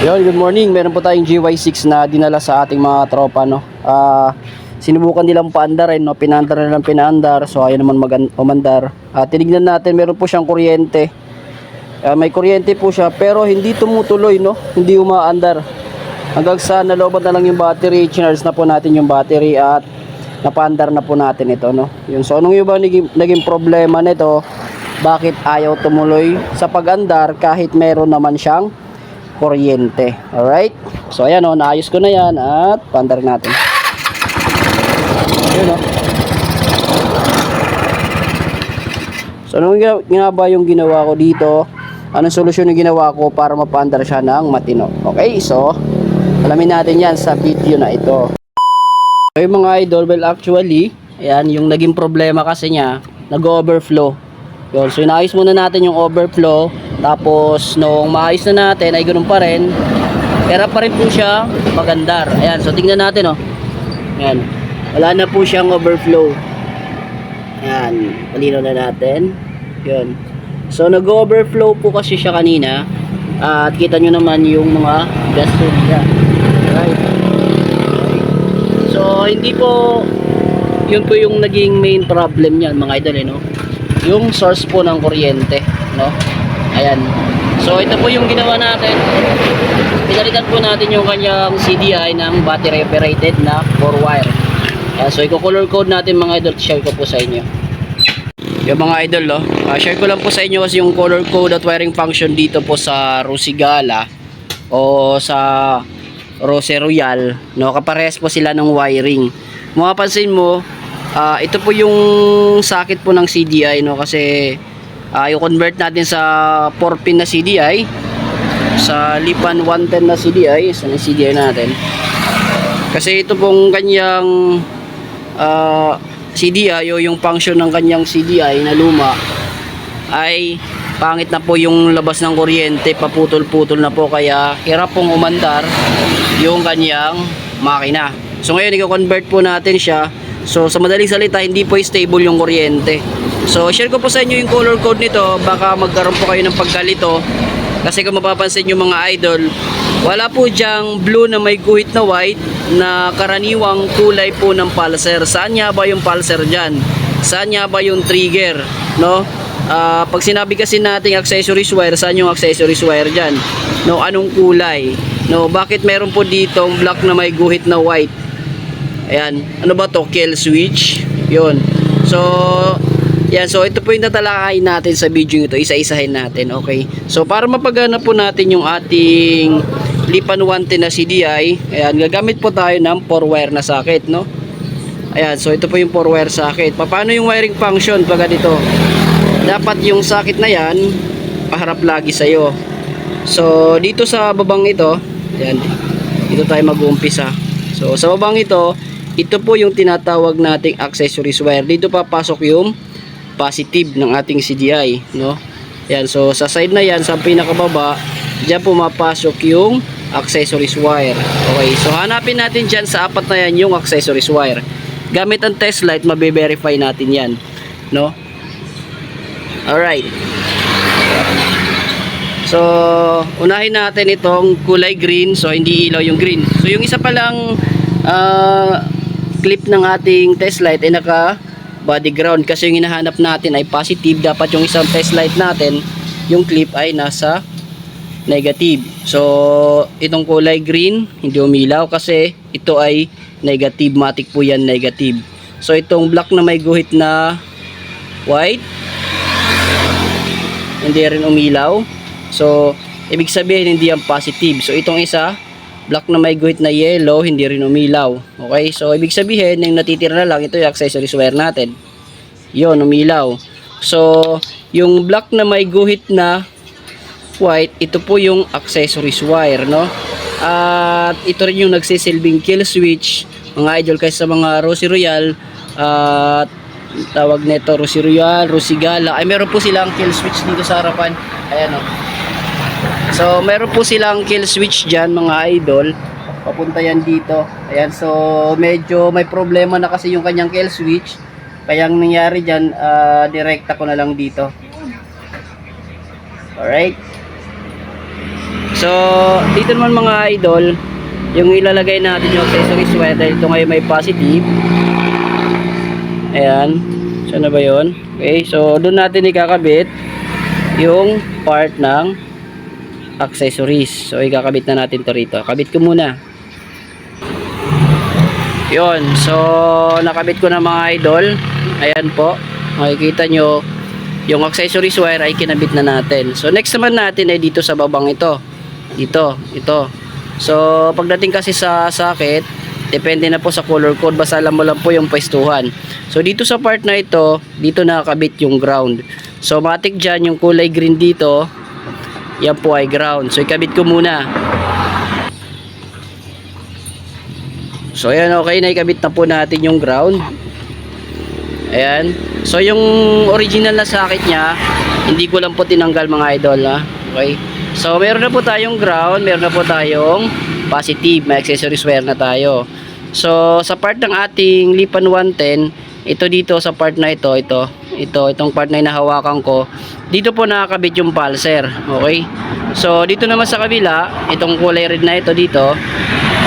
Yon, good morning. Meron po tayong GY6 na dinala sa ating mga tropa, no. Ah, sinubukan nilang paandarin, no. Pinaandar nilang pinaandar. So ayaw naman mag umandar. Ah, tinignan natin, meron po siyang kuryente. Ah, may kuryente po siya pero hindi tumutuloy, no. Hindi umaandar. Hanggang sa nalobat na lang yung battery, chinarge na po natin yung battery at napaandar na po natin ito, no. Yun. So anong yung ba naging, naging problema nito? Bakit ayaw tumuloy sa pag-andar kahit meron naman siyang kuryente. Alright? So, ayan o, naayos ko na yan at pandar natin. Ayan o. So, anong gina- nga ba yung ginawa ko dito? Anong solusyon yung ginawa ko para mapandar siya ng matino? Okay, so, alamin natin yan sa video na ito. Okay mga idol, well actually, ayan, yung naging problema kasi niya, nag-overflow. Yun, so inaayos muna natin yung overflow. Tapos, nung maayos na natin, ay ganun pa rin. Pero pa rin po siya magandar. Ayan, so tingnan natin, oh. Ayan, wala na po siyang overflow. Ayan, palino na natin. Yun. So, nag-overflow po kasi siya kanina. At kita nyo naman yung mga gastos niya. Alright. So, hindi po yun po yung naging main problem niyan mga idol eh, no? Yung source po ng kuryente, no? Ayan. So, ito po yung ginawa natin. Pinalitan po natin yung kanyang CDI ng battery operated na 4 wire. Ayan, so, i-color code natin mga idol. Share ko po sa inyo. Yung mga idol, no? Ah, share ko lang po sa inyo kasi yung color code at wiring function dito po sa Rosigala o sa Rose Royal, no? Kaparehas po sila ng wiring. Mapapansin mo, ah, ito po yung sakit po ng CDI, no? Kasi ah, yung convert natin sa 4 pin na CDI sa Lipan 110 na CDI, sa CDI natin. Kasi ito pong kanyang ah, CDI o yung function ng kanyang CDI na luma ay pangit na po yung labas ng kuryente, paputol-putol na po kaya hirap pong umandar yung kanyang makina. So ngayon i-convert po natin siya. So sa madaling salita, hindi po stable yung kuryente. So share ko po sa inyo yung color code nito, baka magkaroon po kayo ng pagkalito. Kasi kung mapapansin nyo mga idol, wala po diyang blue na may guhit na white na karaniwang kulay po ng pulser. Saan nga ba yung pulser dyan? Saan nga ba yung trigger? No? Ah, pag sinabi kasi nating accessories wire, saan yung accessories wire dyan? No, anong kulay? No, bakit meron po dito black na may guhit na white? Ayan, ano ba to? Kill switch. 'Yon. So, yan, so ito po yung tatalakay natin sa video ito. Isa-isahin natin, okay? So, para mapagana po natin yung ating Lipan 110 na CDI, ayan, gagamit po tayo ng 4 wire na socket, no? Ayan, so ito po yung 4 wire socket. Paano yung wiring function pag ganito? Dapat yung socket na yan, paharap lagi sa'yo. So, dito sa babang ito, ayan, dito tayo mag-uumpisa. So, sa babang ito, ito po yung tinatawag nating accessories wire. Dito papasok yung positive ng ating CDI, no? Yan, so sa side na yan, sa pinakababa, diyan pumapasok yung accessories wire. Okay, so hanapin natin diyan sa apat na yan yung accessories wire. Gamit ang test light, mabe-verify natin yan, no? Alright. So, unahin natin itong kulay green. So, hindi ilaw yung green. So, yung isa palang ah, clip ng ating test light ay naka body ground. Kasi yung hinahanap natin ay positive. Dapat yung isang test light natin, yung clip ay nasa negative. So, itong kulay green, hindi umilaw kasi ito ay negative. Matic po yan negative. So, itong black na may guhit na white, hindi rin umilaw. So, ibig sabihin hindi yan positive. So, itong isa, black na may guhit na yellow, hindi rin umilaw. Okay? So, ibig sabihin, yung natitira na lang, ito yung accessories wire natin. Yon umilaw. So, yung black na may guhit na white, ito po yung accessories wire, no? At ito rin yung nagsisilbing kill switch, mga idol kaysa mga Rosy Royal, at tawag nito Rosy Royal, Rosigala. Ay meron po silang kill switch dito sa harapan. Ayan oh. So meron po silang kill switch diyan mga idol. Papunta yan dito. Ayan so medyo may problema na kasi yung kanyang kill switch. Kaya ang nangyari diyan, ah, direkta ko na lang dito. Alright. So, dito naman mga idol, yung ilalagay natin yung accessories wire dahil ito ngayon may positive. Ayan. Saan na ba yun? Okay, so doon natin ikakabit yung part ng accessories. So, ikakabit na natin to rito. Kabit ko muna. Yun. So, nakabit ko na mga idol. Ayan po. Makikita nyo, yung accessories wire ay kinabit na natin. So, next naman natin ay dito sa babang ito. Dito. Ito. So, pagdating kasi sa sakit, depende na po sa color code. Basta alam mo lang po yung pwestuhan. So, dito sa part na ito, dito nakakabit yung ground. So, matik dyan, yung kulay green dito, yan po ay ground. So, ikabit ko muna. So, ayan, okay na ikabit na po natin yung ground. Ayan. So, yung original na sakit niya, hindi ko lang po tinanggal mga idol, ha? Okay. So, meron na po tayong ground, meron na po tayong positive, may accessories wire na tayo. So, sa part ng ating Lipan 110, ito dito sa part na ito, ito, ito, itong part na inahawakan ko, dito po nakakabit yung pulser, okay? So, dito naman sa kabila, itong kulay red na ito dito,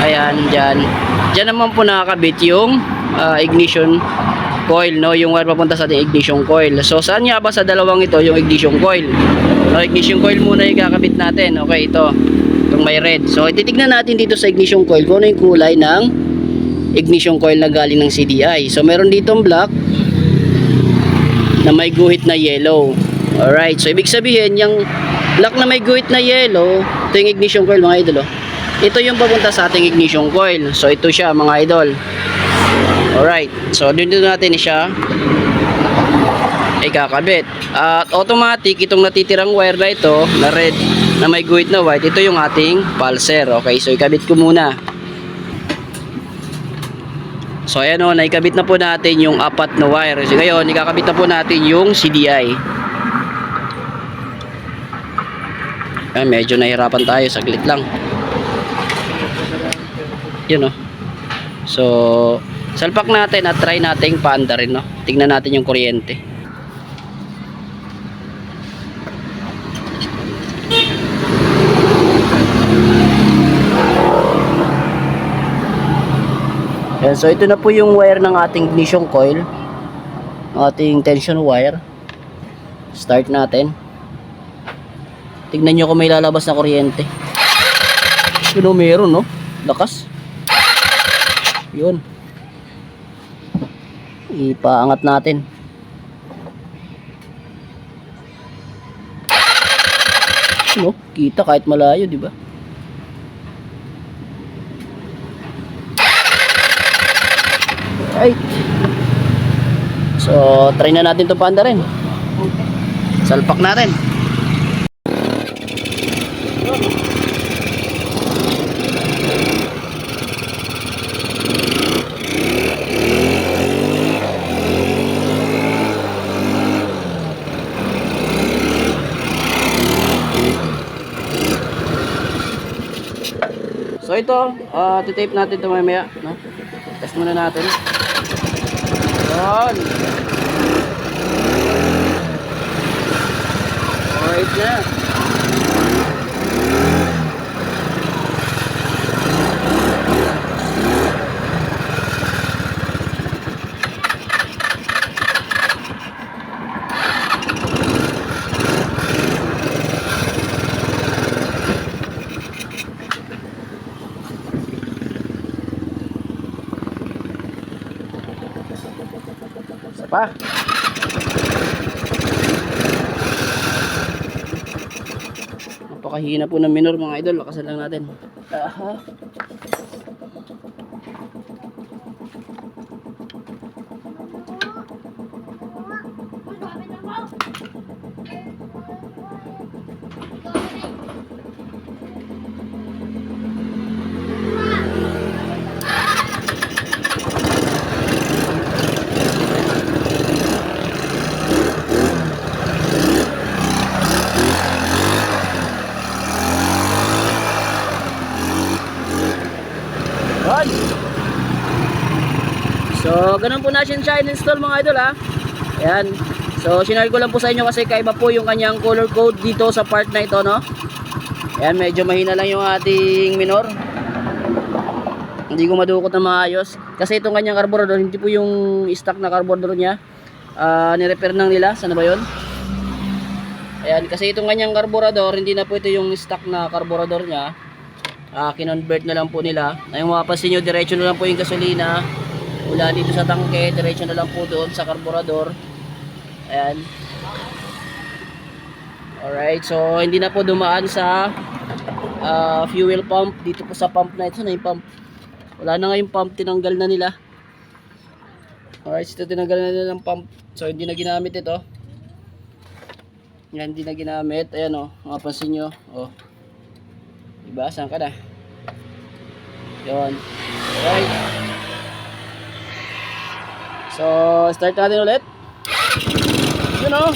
ayan, dyan, dyan naman po nakakabit yung ah, ignition coil, no? Yung wire papunta sa ating ignition coil. So, saan nga ba sa dalawang ito yung ignition coil? No, ignition coil muna yung kakabit natin. Okay, ito. Itong may red. So, titignan natin dito sa ignition coil kung ano yung kulay ng ignition coil na galing ng CDI. So, meron ditong black na may guhit na yellow. Alright. So, ibig sabihin, yung black na may guhit na yellow, ito yung ignition coil, mga idol. Oh. Ito yung papunta sa ating ignition coil. So, ito siya, mga idol. Alright. So, dito natin siya ikakabit. At automatic, itong natitirang wire na ito, na red, na may guhit na white, ito yung ating pulser. Okay, so ikabit ko muna. So, ayan o, naikabit na po natin yung apat na wire. So, ngayon, ikakabit na po natin yung CDI. Ayan, medyo nahirapan tayo. Saglit lang. Yun o. So, salpak natin at try nating paanda rin, no? Tingnan natin yung kuryente. Yan, so ito na po yung wire ng ating ignition coil. Ating tension wire. Start natin. Tignan nyo kung may lalabas na kuryente. Yun o, meron, no? Lakas. Yun. Ipaangat natin. No, kita kahit malayo, di ba? Right. So, try na natin to panda rin. Salpak natin. So ito, uh, titape natin ito mamaya, no? Test muna natin. Yan. Alright na. Pa. Napakahina po ng minor mga idol. Lakasan lang natin. Aha. Yan. So, ganun po natin siya in-install mga idol ha. Ayan. So, sinare ko lang po sa inyo kasi kaiba po yung kanyang color code dito sa part na ito, no? Ayan, medyo mahina lang yung ating minor. Hindi ko madukot na maayos. Kasi itong kanyang carburetor, hindi po yung stock na carburetor niya. Ah, ni-repair nang nila. Sana ba yun? Ayan, kasi itong kanyang carburetor, hindi na po ito yung stock na carburetor niya. Ah, kinonvert na lang po nila. Ay, mapapansin nyo, diretso na lang po yung gasolina. Mula dito sa tangke, diretso na lang po doon sa carburetor. Ayan. Alright, so hindi na po dumaan sa ah, fuel pump. Dito po sa pump na ito. Na yung pump? Wala na nga pump, tinanggal na nila. Alright, so tinanggal na nila ng pump. So hindi na ginamit ito. Yan, hindi na ginamit. Ayan o, oh, mapapansin nyo. Oh. Diba? Saan ka na? Yun. Alright. So, start natin ulit. Yun o.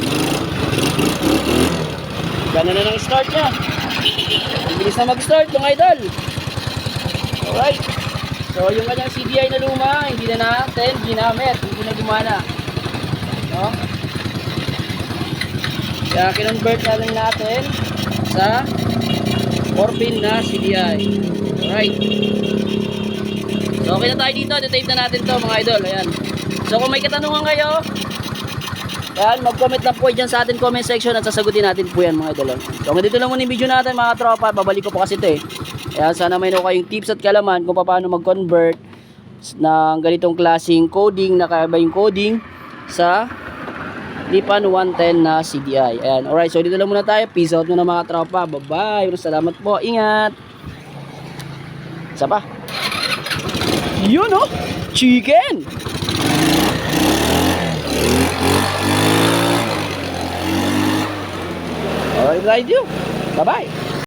Gana na ng start niya. Bilis na mag-start mga idol. Alright. So, yung kanyang CDI na luma, hindi na natin ginamit. Hindi na gumana. No? Kaya kinonvert na lang natin sa 4-pin na CDI. Alright. So, okay na tayo dito. Detape na natin to mga idol. Ayan. So, kung may katanungan kayo, Ayan, mag-comment lang po dyan sa atin comment section at sasagutin natin po yan mga idol. So dito lang muna yung video natin mga tropa. Babalik ko po kasi ito eh. Ayan, sana may nakuha kayong tips at kalaman kung paano mag-convert ng ganitong klaseng coding, nakaiba yung coding sa Lipan 110 na CDI. Ayan, alright. So dito lang muna tayo. Peace out muna mga tropa. Bye-bye. Salamat po. Ingat. Isa pa. Yun oh. Chicken. Alright, ride you. Bye-bye.